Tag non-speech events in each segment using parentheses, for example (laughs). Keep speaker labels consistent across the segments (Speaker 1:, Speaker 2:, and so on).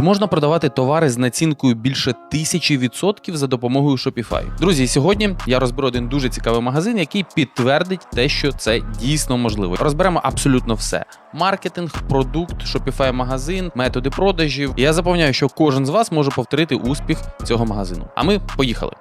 Speaker 1: Чи можна продавати товари з націнкою більше тисячі відсотків за допомогою Shopify? Друзі, сьогодні я розберу один дуже цікавий магазин, який підтвердить те, що це дійсно можливо. Розберемо абсолютно все: маркетинг, продукт, Shopify магазин, методи продажів. Я запевняю, що кожен з вас може повторити успіх цього магазину. А ми поїхали.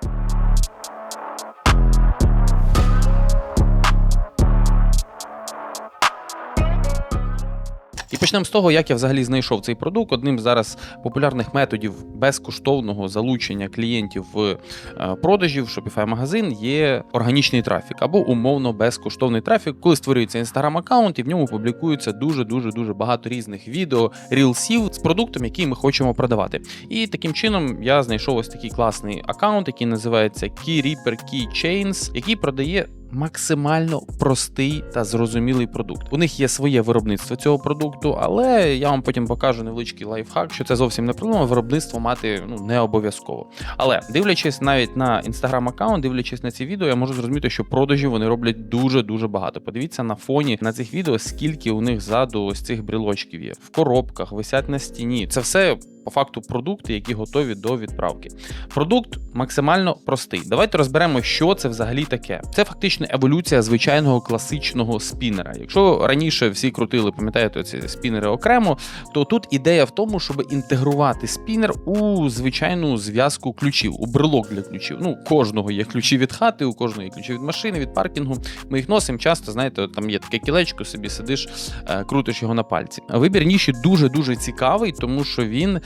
Speaker 1: Почнемо з того, як я взагалі знайшов цей продукт. Одним з зараз популярних методів безкоштовного залучення клієнтів в е, продажі в Shopify магазин є органічний трафік або умовно безкоштовний трафік, коли створюється інстаграм аккаунт і в ньому публікується дуже дуже дуже багато різних відео, рілсів з продуктом, який ми хочемо продавати. І таким чином я знайшов ось такий класний аккаунт, який називається Key Reaper Keychains, який продає максимально простий та зрозумілий продукт. У них є своє виробництво цього продукту, але я вам потім покажу невеличкий лайфхак, що це зовсім не проблема. Виробництво мати ну не обов'язково. Але дивлячись навіть на інстаграм аккаунт, дивлячись на ці відео, я можу зрозуміти, що продажів вони роблять дуже дуже багато. Подивіться на фоні на цих відео, скільки у них ззаду ось цих брілочків є в коробках, висять на стіні. Це все. По факту продукти, які готові до відправки. Продукт максимально простий. Давайте розберемо, що це взагалі таке. Це фактично еволюція звичайного класичного спінера. Якщо раніше всі крутили, пам'ятаєте, ці спінери окремо, то тут ідея в тому, щоб інтегрувати спінер у звичайну зв'язку ключів, у брелок для ключів. Ну, кожного є ключі від хати, у кожного є ключі від машини, від паркінгу. Ми їх носимо часто. Знаєте, там є таке кілечко, собі сидиш, е, крутиш його на пальці. Вибір ніші дуже дуже цікавий, тому що він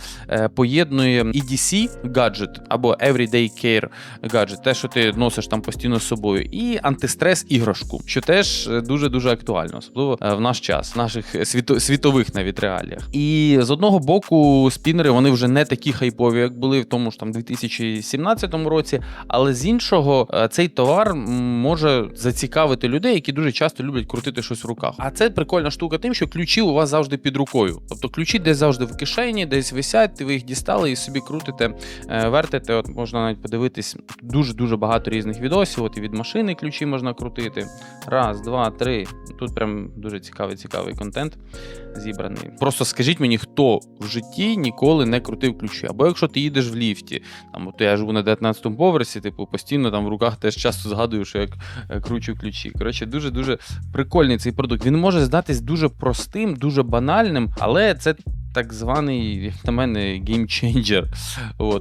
Speaker 1: поєднує EDC гаджет або Everyday Care гаджет, те, що ти носиш там постійно з собою, і антистрес іграшку, що теж дуже дуже актуально, особливо е, в наш час, в наших світо- світових навіть реаліях. І з одного боку, спінери вони вже не такі хайпові, як були в тому ж там 2017 році. Але з іншого, е, цей товар може зацікавити людей, які дуже часто люблять крутити щось в руках. А це прикольна штука, тим, що ключі у вас завжди під рукою. Тобто ключі десь завжди в кишені, десь висять, ви їх дістали і собі крутите, е, вертите. От можна навіть подивитись дуже дуже багато різних відосів. От і від машини ключі можна крутити. Раз, два, три. Тут прям дуже цікавий, цікавий контент зібраний. Просто скажіть мені, хто в житті ніколи не крутив ключі. Або якщо ти їдеш в ліфті, там от я живу на 19-му поверсі, типу постійно там в руках теж часто згадую, що як е, кручу ключі. Коротше, дуже дуже прикольний цей продукт. Він може здатись дуже простим, дуже банальним, але це. Так званий, як на мене, геймченджер.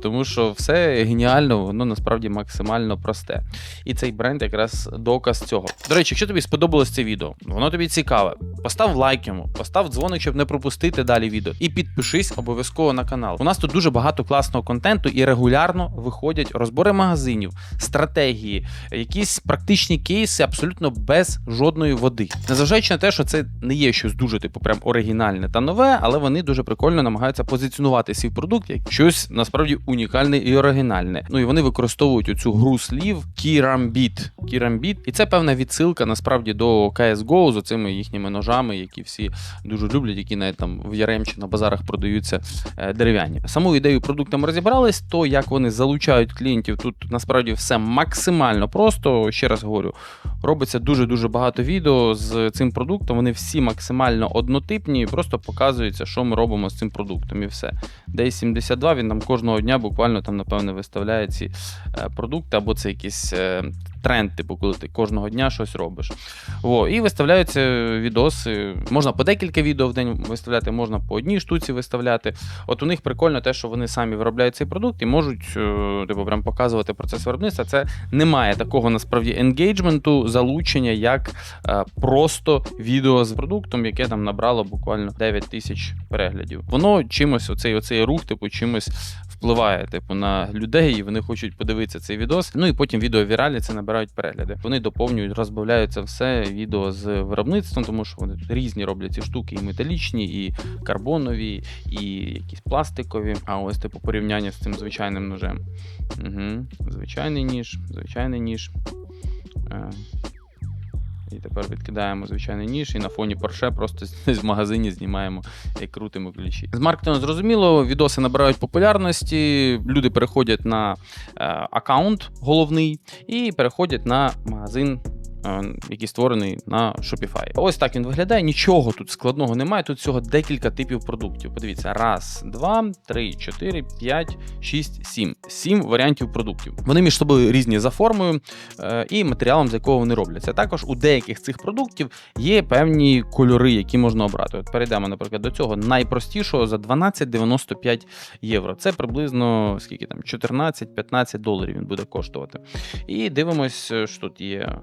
Speaker 1: Тому що все геніально, воно насправді максимально просте. І цей бренд якраз доказ цього. До речі, якщо тобі сподобалось це відео, воно тобі цікаве, постав лайк йому, постав дзвоник, щоб не пропустити далі відео. І підпишись обов'язково на канал. У нас тут дуже багато класного контенту і регулярно виходять розбори магазинів, стратегії, якісь практичні кейси абсолютно без жодної води. Незважаючи на те, що це не є щось дуже типу прям оригінальне та нове, але вони дуже прикольно намагаються позиціонувати свій продукт як щось насправді унікальне і оригінальне. Ну і вони використовують оцю гру слів Кірамбіт. Кірамбіт, і це певна відсилка насправді до CSGO з оцими їхніми ножами, які всі дуже люблять, які навіть там в Яремчі на базарах продаються е, дерев'яні. Саму ідею продукту ми розібрались, то як вони залучають клієнтів, тут насправді все максимально просто. Ще раз говорю, робиться дуже дуже багато відео з цим продуктом. Вони всі максимально однотипні, просто показується, що ми робимо з цим продуктом, і все. Десь 72 він нам кожного дня буквально там, напевне, виставляє ці е, продукти, або це якийсь е, тренд, типу, коли ти кожного дня щось робиш. О, і виставляються відоси. Можна по декілька відео в день виставляти, можна по одній штуці виставляти. От у них прикольно те, що вони самі виробляють цей продукт і можуть, е, типу, прям показувати процес виробництва. Це немає такого насправді енгейджменту, залучення, як е, просто відео з продуктом, яке там набрало буквально 9 тисяч переглядів. Воно чимось, оцей, оцей рух, типу, чимось впливає типу, на людей, і вони хочуть подивитися цей відос. Ну і потім відео віралі це набирають перегляди. Вони доповнюють, розбавляють це все відео з виробництвом, тому що вони тут різні роблять ці штуки, і металічні, і карбонові, і якісь пластикові. А ось типу порівняння з цим звичайним ножем. Угу. Звичайний ніж, звичайний ніж. І тепер відкидаємо звичайний ніж, і на фоні порше просто з- магазині знімаємо і крутимо ключі. З маркетингом зрозуміло, відоси набирають популярності, люди переходять на е, аккаунт головний і переходять на магазин який створений на Shopify. Ось так він виглядає. Нічого тут складного немає. Тут всього декілька типів продуктів. Подивіться: раз, два, три, чотири, п'ять, шість, сім. Сім варіантів продуктів. Вони між собою різні за формою е, і матеріалом, з якого вони робляться. Також у деяких цих продуктів є певні кольори, які можна обрати. От перейдемо, наприклад, до цього найпростішого за 12,95 євро. Це приблизно скільки там 14-15 доларів він буде коштувати. І дивимось, е, що тут є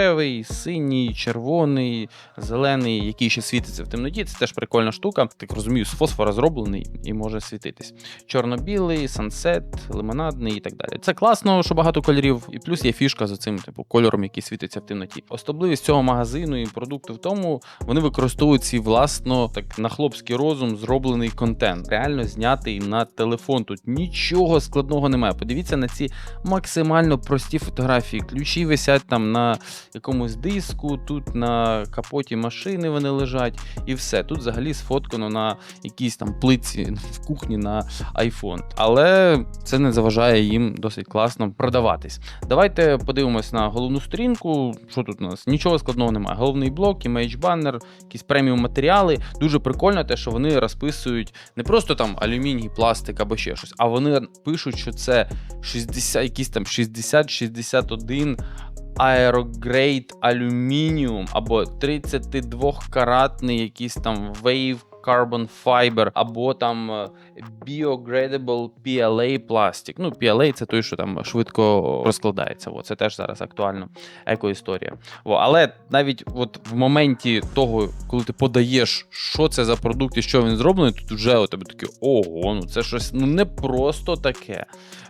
Speaker 1: рожевий, синій, червоний, зелений, який ще світиться в темноті. Це теж прикольна штука. Так розумію, з фосфора зроблений і може світитись. Чорно-білий, сансет, лимонадний і так далі. Це класно, що багато кольорів, і плюс є фішка за цим, типу, кольором, який світиться в темноті. Особливість цього магазину і продукту в тому, вони використовують свій власно так на хлопський розум зроблений контент, реально знятий на телефон. Тут нічого складного немає. Подивіться на ці максимально прості фотографії. Ключі висять там на якомусь диску, тут на капоті машини вони лежать, і все. Тут взагалі сфоткано на якійсь там плитці (laughs) в кухні на iPhone. Але це не заважає їм досить класно продаватись. Давайте подивимось на головну сторінку. Що тут у нас? Нічого складного немає. Головний блок, імейдж баннер, якісь преміум матеріали. Дуже прикольно те, що вони розписують не просто там алюміній, пластик або ще щось, а вони пишуть, що це 60, якісь там 60-61 аерогрейд алюмініум або 32-каратний якийсь там Wave Carbon Fiber, або там е, Biogradable PLA пластик. Ну, PLA це той, що там швидко розкладається. О, це теж зараз актуально екоісторія. О, але навіть от в моменті того, коли ти подаєш, що це за продукт і що він зроблений, тут вже у тебе таке ого, ну це щось ну не просто таке.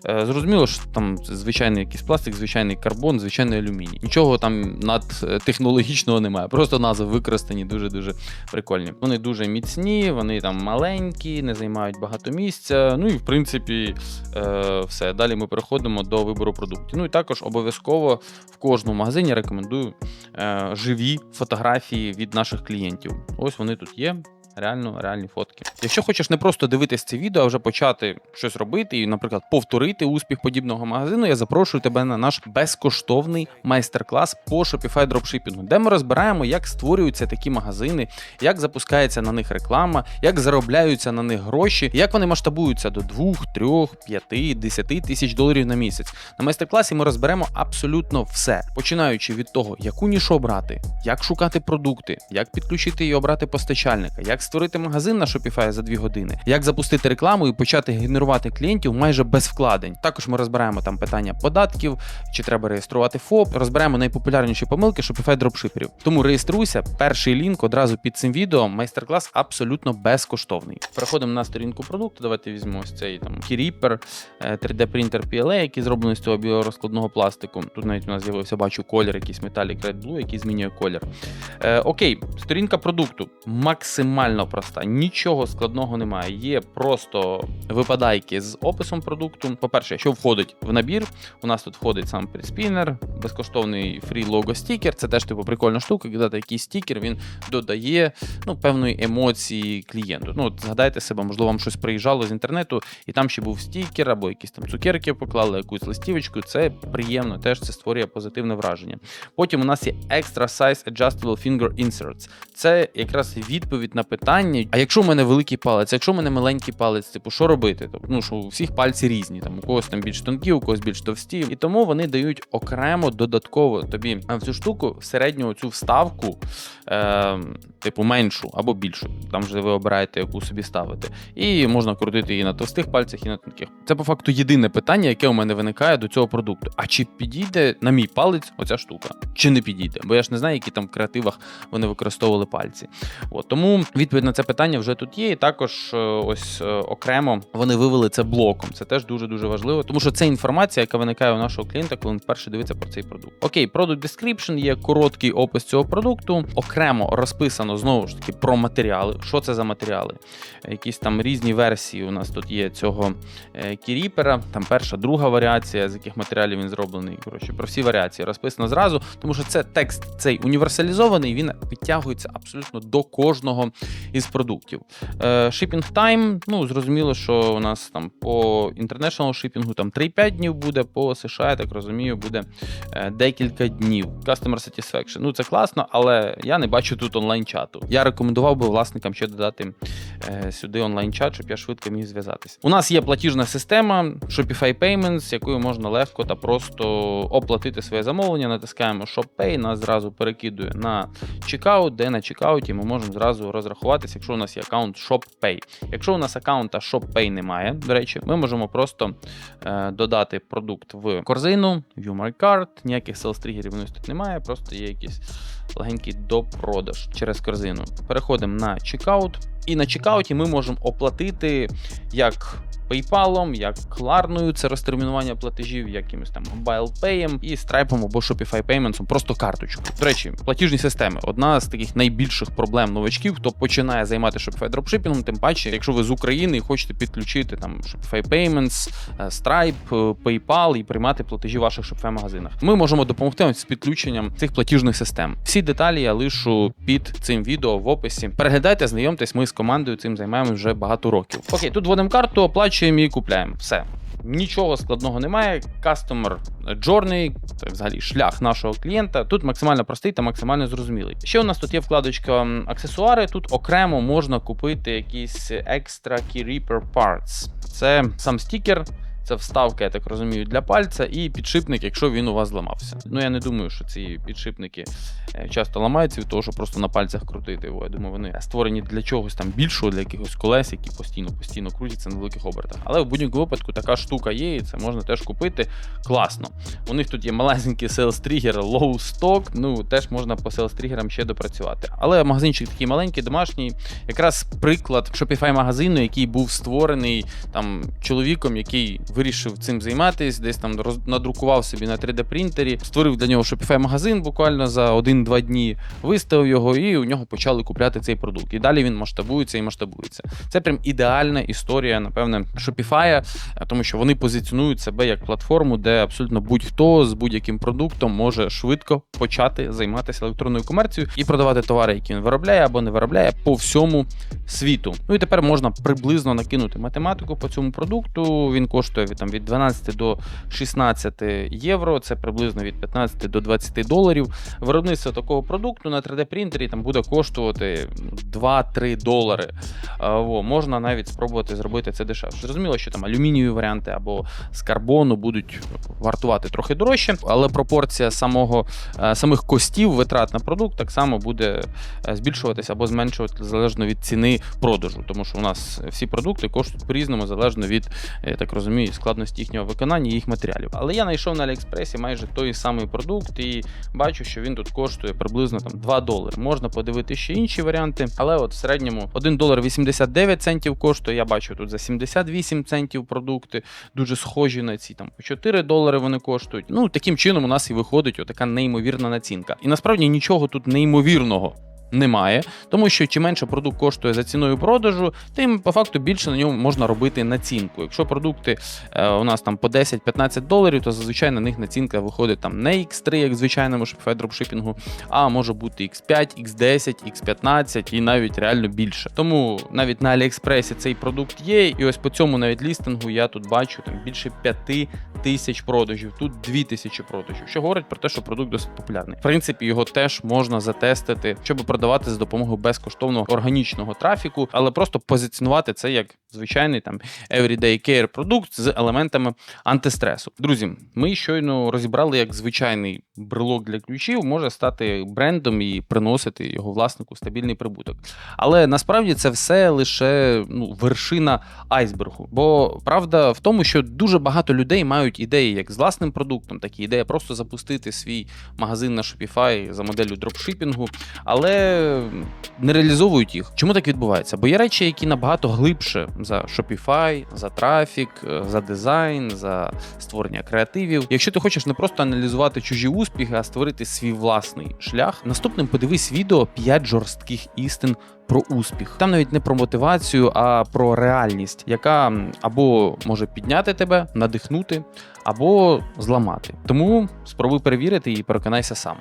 Speaker 1: Е, Зрозуміло, що там звичайний якийсь пластик, звичайний карбон, звичайний алюміній. Нічого там надтехнологічного немає. Просто назви використані дуже-дуже прикольні. Вони дуже міцні, вони там маленькі, не займають багато місця. Ну і в принципі, е, все. Далі ми переходимо до вибору продуктів. Ну і також обов'язково в кожному магазині рекомендую е, живі фотографії від наших клієнтів. Ось вони тут є. Реально, реальні фотки. Якщо хочеш не просто дивитись це відео, а вже почати щось робити і, наприклад, повторити успіх подібного магазину, я запрошую тебе на наш безкоштовний майстер-клас по Shopify дропшипінгу, де ми розбираємо, як створюються такі магазини, як запускається на них реклама, як заробляються на них гроші, як вони масштабуються до 2, 3, 5, 10 тисяч доларів на місяць. На майстер-класі ми розберемо абсолютно все, починаючи від того, яку нішу обрати, як шукати продукти, як підключити і обрати постачальника, як створити магазин на Shopify за 2 години, як запустити рекламу і почати генерувати клієнтів майже без вкладень. Також ми розбираємо там питання податків, чи треба реєструвати ФОП, розберемо найпопулярніші помилки Shopify дропшиперів. Тому реєструйся, перший лінк одразу під цим відео. Майстер-клас абсолютно безкоштовний. Переходимо на сторінку продукту. Давайте візьмемо цей там Keeper, 3D принтер PLA, який зроблений з цього біорозкладного пластику. Тут навіть у нас з'явився, бачу колір, якийсь Metallic Red Blue, який змінює колір. Е, окей, сторінка продукту максимально проста, нічого складного немає. Є просто випадайки з описом продукту. По-перше, що входить в набір, у нас тут входить сам приспінер, безкоштовний фрі лого стікер. Це теж типу прикольна штука, коли якийсь стікер він додає ну, певної емоції клієнту. Ну, от згадайте себе, можливо, вам щось приїжджало з інтернету, і там ще був стікер або якісь там цукерки поклали, якусь листівочку. Це приємно, теж це створює позитивне враження. Потім у нас є Extra Size Adjustable Finger Inserts. Це якраз відповідь на питання: а якщо в мене великий палець, якщо в мене маленький палець, типу, що робити? Тобто, ну що у всіх пальці різні, там у когось там більш тонкі, у когось більш товсті. І тому вони дають окремо додатково тобі в цю штуку середню цю вставку, е, типу меншу або більшу. Там вже ви обираєте, яку собі ставити. І можна крутити її на товстих пальцях, і на тонких. Це по факту єдине питання, яке у мене виникає до цього продукту. А чи підійде на мій палець оця штука? Чи не підійде? Бо я ж не знаю, які там в креативах вони використовували пальці. От тому відповідь на це питання вже тут є. І також е, ось е, окремо вони вивели це блоком. Це теж дуже дуже важливо, тому що це інформація, яка виникає у нашого клієнта, коли він вперше дивиться про цей продукт. Окей, product description є короткий опис цього продукту. Окремо розписано знову ж таки про матеріали. Що це за матеріали? Якісь там різні версії у нас тут є цього е, кіріпера. Там перша, друга варіація, з яких матеріалів він зроблений. Коротше, про всі варіації розписано зразу, тому що це текст цей універсалізований, він підтягується абсолютно до кожного із продуктів. Е, Shipping time, ну зрозуміло, що у нас там по international шипінгу там 3-5 днів буде, по США, я так розумію, буде е, декілька днів. Customer satisfaction. Ну це класно, але я не бачу тут онлайн-чату. Я рекомендував би власникам ще додати е, сюди онлайн-чат, щоб я швидко міг зв'язатись. У нас є платіжна система Shopify Payments, якою можна легко та просто оплатити своє замовлення. Натискаємо Shop Pay, нас зразу перекидує на чекаут, де на чекауті ми можемо зразу розрахуватися, якщо у нас є аккаунт ShopPay. Якщо у нас аккаунта ShopPay немає, до речі, ми можемо просто е, додати продукт в корзину, View My ніяких селстрігерів у нас тут немає, просто є якийсь легенький допродаж через корзину. Переходимо на чекаут, і на чекауті ми можемо оплатити як PayPal, як Klarnою, це розтермінування платежів, якимось там Mobile Pay і Stripe або Shopify Payments, просто карточку. До речі, платіжні системи одна з таких найбільших проблем новачків, хто починає займати Shopify дропшипінгом, тим паче, якщо ви з України і хочете підключити там Shopify Payments, е, Stripe, е, PayPal і приймати платежі в ваших Shopify магазинах. Ми можемо допомогти вам з підключенням цих платіжних систем. Всі деталі я лишу під цим відео в описі. Переглядайте, знайомтесь, ми з командою цим займаємося вже багато років. Окей, тут вводимо карту, оплачуємо і купляємо. Все. Нічого складного немає. Customer Journey, це взагалі шлях нашого клієнта. Тут максимально простий та максимально зрозумілий. Ще у нас тут є вкладочка аксесуари. Тут окремо можна купити якісь extra Key Reaper Parts. Це сам стікер. Це вставка, я так розумію, для пальця і підшипник, якщо він у вас зламався. Ну я не думаю, що ці підшипники е, часто ламаються від того, що просто на пальцях крутити його. Я думаю, вони створені для чогось там більшого, для якихось колес, які постійно постійно крутяться на великих обертах. Але в будь-якому випадку така штука є, і це можна теж купити. Класно. У них тут є малесенький sales тригер low stock, Ну теж можна по sales тригерам ще допрацювати. Але магазинчик такий маленький, домашній, якраз приклад Shopify магазину, який був створений там чоловіком, який вирішив цим займатися, десь там надрукував собі на 3D принтері, створив для нього Shopify магазин буквально за 1-2 дні, виставив його, і у нього почали купляти цей продукт. І далі він масштабується і масштабується. Це прям ідеальна історія, напевне, Shopify, тому що вони позиціонують себе як платформу, де абсолютно будь-хто з будь-яким продуктом може швидко почати займатися електронною комерцією і продавати товари, які він виробляє або не виробляє по всьому світу. Ну і тепер можна приблизно накинути математику по цьому продукту. Він коштує від там від 12 до 16 євро. Це приблизно від 15 до 20 доларів. Виробництво такого продукту на 3D принтері там буде коштувати 2-3 долари. О, можна навіть спробувати зробити це дешевше. Зрозуміло, що там алюмінієві варіанти або з карбону будуть вартувати трохи дорожче, але пропорція самого е, самих костів витрат на продукт так само буде е, збільшуватися або зменшуватися залежно від ціни продажу, тому що у нас всі продукти коштують по-різному, залежно від, я так розумію, складності їхнього виконання і їх матеріалів. Але я знайшов на Аліекспресі майже той самий продукт і бачу, що він тут коштує приблизно там 2 долари. Можна подивити ще інші варіанти, але от в середньому 1 долар 89 центів коштує. Я бачу тут за 78 центів продукти, дуже схожі на ці там 4 долари вони коштують. Ну таким чином у нас і виходить отака неймовірна націнка. І насправді нічого тут неймовірного. Немає, тому що чим менше продукт коштує за ціною продажу, тим по факту більше на ньому можна робити націнку. Якщо продукти е, у нас там по 10-15 доларів, то зазвичай на них націнка виходить там не X3, як звичайному дропшипінгу, а може бути X5, X10, X15 і навіть реально більше. Тому навіть на Аліекспресі цей продукт є, і ось по цьому навіть лістингу я тут бачу там більше 5 тисяч продажів, тут 2 тисячі продажів, що говорить про те, що продукт досить популярний. В принципі, його теж можна затестити, щоб продавати за допомогою безкоштовного органічного трафіку, але просто позиціонувати це як звичайний там everyday care продукт з елементами антистресу. Друзі, ми щойно розібрали, як звичайний брелок для ключів може стати брендом і приносити його власнику стабільний прибуток. Але насправді це все лише ну, вершина айсбергу. Бо правда в тому, що дуже багато людей мають ідеї як з власним продуктом, так і ідея просто запустити свій магазин на Shopify за моделлю дропшипінгу, але не реалізовують їх. Чому так відбувається? Бо є речі, які набагато глибше за Shopify, за трафік, е, за дизайн, за створення креативів. Якщо ти хочеш не просто аналізувати чужі успіхи, а створити свій власний шлях, наступним подивись відео 5 жорстких істин. Про успіх там навіть не про мотивацію, а про реальність, яка або може підняти тебе, надихнути, або зламати. Тому спробуй перевірити і переконайся сам.